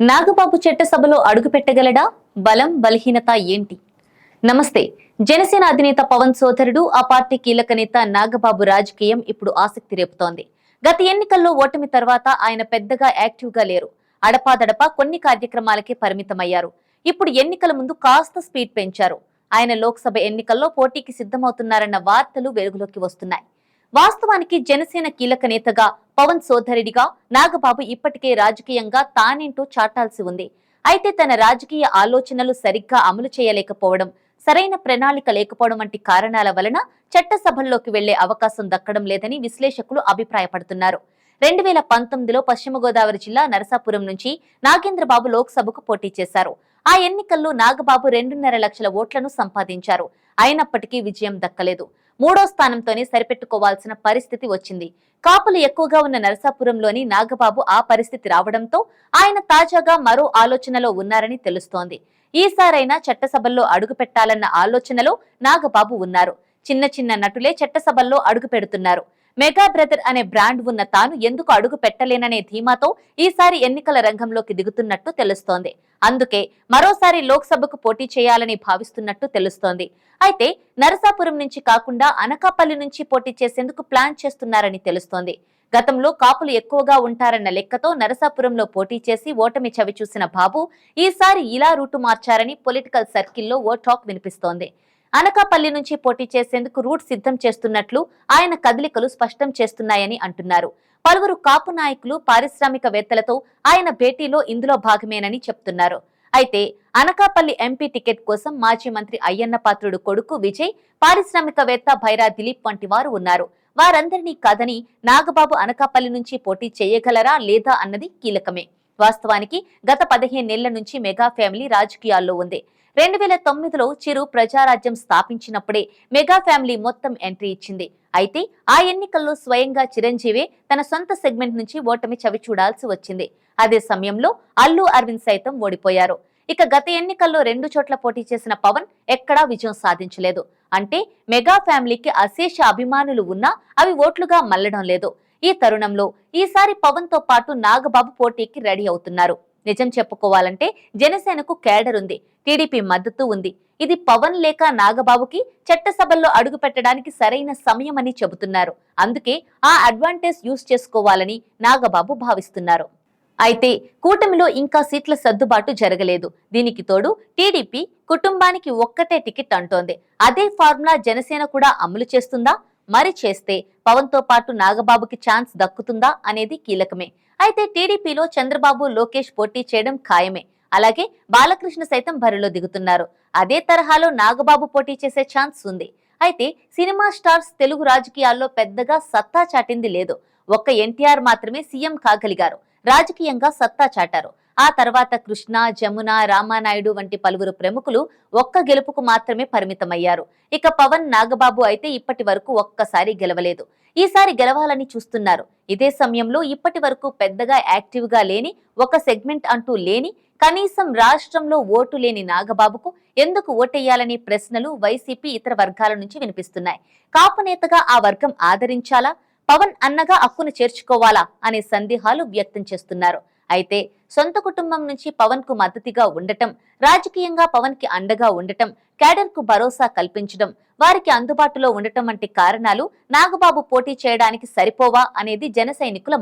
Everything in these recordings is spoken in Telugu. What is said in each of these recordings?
నాగబాబు చట్టసభలో అడుగుపెట్టగలడా బలం బలహీనత ఏంటి? నమస్తే. జనసేన అధినేత పవన్ సోదరుడు ఆ పార్టీ కీలక నేత నాగబాబు రాజకీయం ఇప్పుడు ఆసక్తి రేపుతోంది. గత ఎన్నికల్లో ఓటమి తర్వాత ఆయన పెద్దగా యాక్టివ్గా లేరు. అడపాదడపా కొన్ని కార్యక్రమాలకే పరిమితమయ్యారు. ఇప్పుడు ఎన్నికల ముందు కాస్త స్పీడ్ పెంచారు. ఆయన లోక్సభ ఎన్నికల్లో పోటీకి సిద్ధమవుతున్నారన్న వార్తలు వెలుగులోకి వస్తున్నాయి. వాస్తవానికి జనసేన కీలక నేతగా పవన్ సోదరుడిగా నాగబాబు ఇప్పటికే రాజకీయంగా తానేంటో చాటాల్సి ఉంది. అయితే తన రాజకీయ ఆలోచనలు సరిగ్గా అమలు చేయలేకపోవడం సరైన ప్రణాళిక లేకపోవడం వంటి కారణాల వలన చట్టసభల్లోకి వెళ్ళే అవకాశం దక్కడం లేదని విశ్లేషకులు అభిప్రాయపడుతున్నారు. రెండు వేల పంతొమ్మిదిలో పశ్చిమ గోదావరి జిల్లా నరసాపురం నుంచి నాగేంద్రబాబు లోక్సభకు పోటీ చేశారు. ఆ ఎన్నికల్లో నాగబాబు రెండున్నర లక్షల ఓట్లను సంపాదించారు. అయినప్పటికీ విజయం దక్కలేదు. మూడో స్థానంతోనే సరిపెట్టుకోవాల్సిన పరిస్థితి వచ్చింది. కాపులు ఎక్కువగా ఉన్న నరసాపురంలోని నాగబాబు ఆ పరిస్థితి రావడంతో ఆయన తాజాగా మరో ఆలోచనలో ఉన్నారని తెలుస్తోంది. ఈసారైనా చట్టసభల్లో అడుగు పెట్టాలన్న ఆలోచనలో నాగబాబు ఉన్నారు. చిన్న చిన్న నటులే చట్టసభల్లో అడుగు పెడుతున్నారు మెగా బ్రదర్ అనే బ్రాండ్ ఉన్న తాను ఎందుకు అడుగు పెట్టలేననే ధీమాతో ఈసారి ఎన్నికల రంగంలోకి దిగుతున్నట్టు తెలుస్తోంది. అందుకే మరోసారి లోక్సభకు పోటీ చేయాలని భావిస్తున్నట్టు తెలుస్తోంది. అయితే నరసాపురం నుంచి కాకుండా అనకాపల్లి నుంచి పోటీ చేసేందుకు ప్లాన్ చేస్తున్నారని తెలుస్తోంది. గతంలో కాపులు ఎక్కువగా ఉంటారన్న లెక్కతో నరసాపురంలో పోటీ చేసి ఓటమి చవిచూసిన బాబు ఈసారి ఇలా రూటు మార్చారని పొలిటికల్ సర్కిల్లో ఓ టాక్ వినిపిస్తోంది. అనకాపల్లి నుంచి పోటీ చేసేందుకు రూట్ సిద్ధం చేస్తున్నట్లు ఆయన కదలికలు స్పష్టం చేస్తున్నాయని అంటున్నారు. పలువురు కాపు నాయకులు పారిశ్రామికవేత్తలతో ఆయన భేటీలో ఇందులో భాగమేనని చెప్తున్నారు. అయితే అనకాపల్లి ఎంపీ టికెట్ కోసం మాజీ మంత్రి అయ్యన్న పాత్రుడు కొడుకు విజయ్ పారిశ్రామికవేత్త భైరా దిలీప్ వంటి వారు ఉన్నారు. వారందరినీ కాదని నాగబాబు అనకాపల్లి నుంచి పోటీ చేయగలరా లేదా అన్నది కీలకమే. వాస్తవానికి గత పదిహేను నెలల నుంచి మెగా ఫ్యామిలీ రాజకీయాల్లో ఉంది. రెండు వేల తొమ్మిదిలో చిరు ప్రజారాజ్యం స్థాపించినప్పుడే మెగా ఫ్యామిలీ మొత్తం ఎంట్రీ ఇచ్చింది. అయితే ఆ ఎన్నికల్లో స్వయంగా చిరంజీవి తన సొంత సెగ్మెంట్ నుంచి ఓటమి చవి చూడాల్సి వచ్చింది. అదే సమయంలో అల్లు అరవింద్ సైతం ఓడిపోయారు. ఇక గత ఎన్నికల్లో రెండు చోట్ల పోటీ చేసిన పవన్ ఎక్కడా విజయం సాధించలేదు. అంటే మెగా ఫ్యామిలీకి అశేష అభిమానులు ఉన్నా అవి ఓట్లుగా మల్లడం లేదు. ఈ తరుణంలో ఈసారి పవన్తో పాటు నాగబాబు పోటీకి రెడీ అవుతున్నారు. నిజం చెప్పుకోవాలంటే జనసేనకు కేడర్ ఉంది టీడీపీ మద్దతు ఉంది. ఇది పవన్ లేక నాగబాబుకి చట్టసభల్లో అడుగు పెట్టడానికి సరైన సమయం అని చెబుతున్నారు. అందుకే ఆ అడ్వాంటేజ్ యూజ్ చేసుకోవాలని నాగబాబు భావిస్తున్నారు. అయితే కూటమిలో ఇంకా సీట్ల సర్దుబాటు జరగలేదు. దీనికి తోడు టీడీపీ కుటుంబానికి ఒక్కటే టికెట్ అంటోంది. అదే ఫార్ములా జనసేన కూడా అమలు చేస్తుందా? మరి చేస్తే పవన్తో పాటు నాగబాబుకి ఛాన్స్ దక్కుతుందా అనేది కీలకమే. అయితే టీడీపీలో చంద్రబాబు లోకేష్ పోటీ చేయడం ఖాయమే. అలాగే బాలకృష్ణ సైతం బరిలో దిగుతున్నారు. అదే తరహాలో నాగబాబు పోటీ చేసే ఛాన్స్ ఉంది. అయితే సినిమా స్టార్స్ తెలుగు రాజకీయాల్లో పెద్దగా సత్తా చాటింది లేదు. ఒక్క ఎన్టీఆర్ మాత్రమే సీఎం కాగలిగారు. రాజకీయంగా సత్తా చాటారు. ఆ తర్వాత కృష్ణ జమున రామానాయుడు వంటి పలువురు ప్రముఖులు ఒక్క గెలుపుకు మాత్రమే పరిమితమయ్యారు. ఇక పవన్ నాగబాబు అయితే ఇప్పటి వరకు ఒక్కసారి గెలవలేదు. ఈసారి గెలవాలని చూస్తున్నారు. ఇదే సమయంలో ఇప్పటి వరకు పెద్దగా యాక్టివ్గా లేని ఒక సెగ్మెంట్ అంటూ లేని కనీసం రాష్ట్రంలో ఓటు లేని నాగబాబుకు ఎందుకు ఓటెయ్యాలనే ప్రశ్నలు వైసీపీ ఇతర వర్గాల నుంచి వినిపిస్తున్నాయి. కాపు నేతగా ఆ వర్గం ఆదరించాలా? పవన్ అన్నగా అక్కును చేర్చుకోవాలా? అనే సందేహాలు వ్యక్తం చేస్తున్నారు. అయితే సొంత కుటుంబం నుంచి పవన్కు మద్దతుగా ఉండటం రాజకీయంగా పవన్కి అండగా ఉండటం కేడర్కు భరోసా కల్పించడం వారికి అందుబాటులో ఉండటం వంటి కారణాలు నాగబాబు పోటీ చేయడానికి సరిపోవా అనేది జన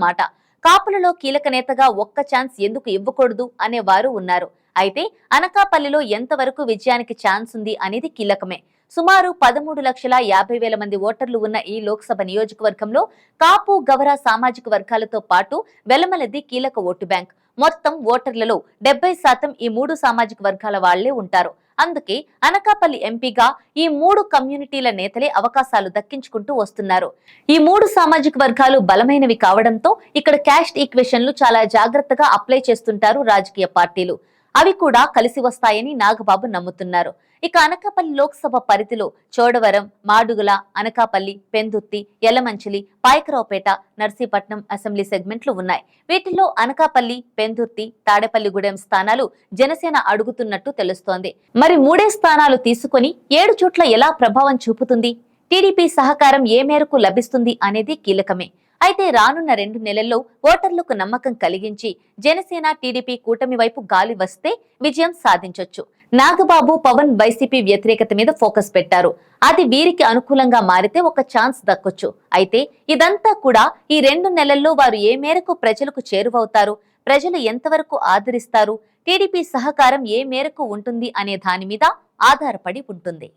మాట. కాపులలో కీలక నేతగా ఒక్క ఛాన్స్ ఎందుకు ఇవ్వకూడదు అనే వారు ఉన్నారు. అయితే అనకాపల్లిలో ఎంతవరకు విజయానికి ఛాన్స్ ఉంది అనేది కీలకమే. సుమారు పదమూడు లక్షల యాభై వేల మంది ఓటర్లు ఉన్న ఈ లోక్సభ నియోజకవర్గంలో కాపు గవర సామాజిక వర్గాలతో పాటు వెలమలది కీలక ఓటు బ్యాంక్. మొత్తం ఓటర్లలో డెబ్బై శాతం ఈ మూడు సామాజిక వర్గాల వాళ్ళే ఉంటారు. అందుకే అనకాపల్లి ఎంపీగా ఈ మూడు కమ్యూనిటీల నేతలే అవకాశాలు దక్కించుకుంటూ వస్తున్నారు. ఈ మూడు సామాజిక వర్గాలు బలమైనవి కావడంతో ఇక్కడ క్యాస్ట్ ఈక్వేషన్లు చాలా జాగ్రత్తగా అప్లై చేస్తుంటారు రాజకీయ పార్టీలు. అవి కూడా కలిసి వస్తాయని నాగబాబు నమ్ముతున్నారు. ఇక అనకాపల్లి లోక్సభ పరిధిలో చోడవరం మాడుగుల అనకాపల్లి పెందుత్తి యలమంచిలి పాయకరావుపేట నర్సీపట్నం అసెంబ్లీ సెగ్మెంట్లు ఉన్నాయి. వీటిల్లో అనకాపల్లి పెందుర్తి తాడేపల్లిగూడెం స్థానాలు జనసేన అడుగుతున్నట్టు తెలుస్తోంది. మరి మూడే స్థానాలు తీసుకొని ఏడు చోట్ల ఎలా ప్రభావం చూపుతుంది? టీడీపీ సహకారం ఏ మేరకు లభిస్తుంది అనేది కీలకమే. అయితే రానున్న రెండు నెలల్లో ఓటర్లకు నమ్మకం కలిగించి జనసేన టీడీపీ కూటమి వైపు గాలి వస్తే విజయం సాధించొచ్చు. నాగబాబు పవన్ వైసీపీ వ్యతిరేకత మీద ఫోకస్ పెట్టారు. అది వీరికి అనుకూలంగా మారితే ఒక ఛాన్స్ దక్కొచ్చు. అయితే ఇదంతా కూడా ఈ రెండు నెలల్లో వారు ఏ మేరకు ప్రజలకు చేరువవుతారు ప్రజలు ఎంతవరకు ఆదరిస్తారు టీడీపీ సహకారం ఏ మేరకు ఉంటుంది అనే దాని మీద ఆధారపడి ఉంటుంది.